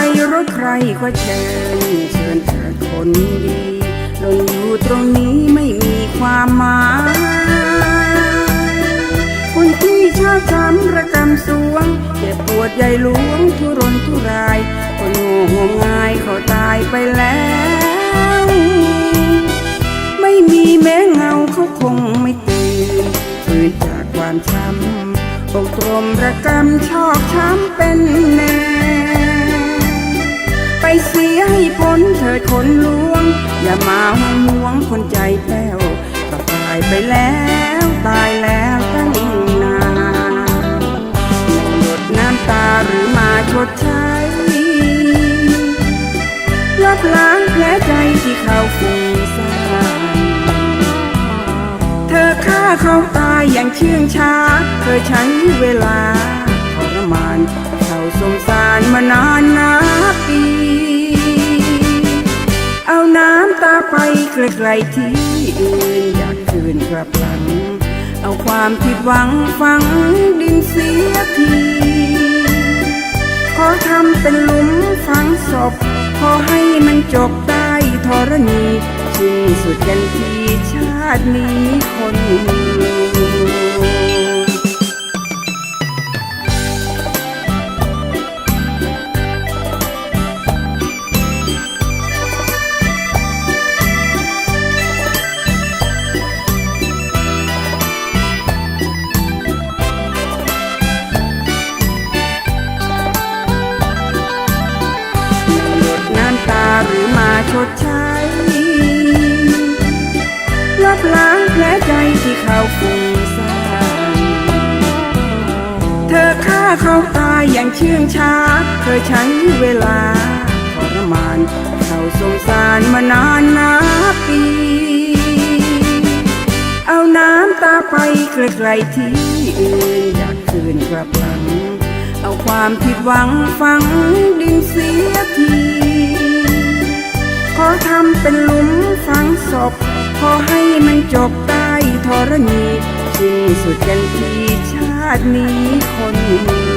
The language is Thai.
ไปรถใครก็เชิญเชิญเถิดคนดีลงอยู่ตรงนี้ไม่มีความหมายคนที่ชอบช้ำระกำสวงเจ็บปวดใหญ่หลวงทุรนทุราย คนโง่งงายเขาตายไปแล้ว ไม่มีแม้เงาเขาคงไม่ตื่นตื่นจากความช้ำอกตรมระกำชอกช้ำเป็นแนวไป เสียให้พ้นเถิดคนลวง อย่ามาห่วงคนใจแป้วก็ตายไปแล้วตายแล้วตั้งนานหยดน้ำตาหรือมาชดใช้ลบล้างแผลใจที่เขาฟุ้งซ่านเธอฆ่าเขาตายอย่างเชื่องช้าเคยใช้เวลาทรมาน ตาไปไกลๆที่อื่นอยากคืนกลับหลัง เอาความผิดหวังฝังดินเสียทีขอทำเป็นหลุมฝังศพขอให้มันจบได้ธรณีสิ้นสุดกันทีชาตินี้คน ดใช้ลบล้างแผลใจที่เขาฟุ้งซ่านเธอฆ่าเขาตายอย่างเชื่องช้า เคยใช้เวลาทรมาน เขาสงสารมานานนับปี เอาน้ำตาไปไกลๆที่อื่นอยากคืนกลับหลัง เอาความผิดหวังฝังดินเสียที ขอทำเป็นหลุมฝังศพ ขอให้มันจบใต้ธรณีที่สุดกันทีชาตินี้คน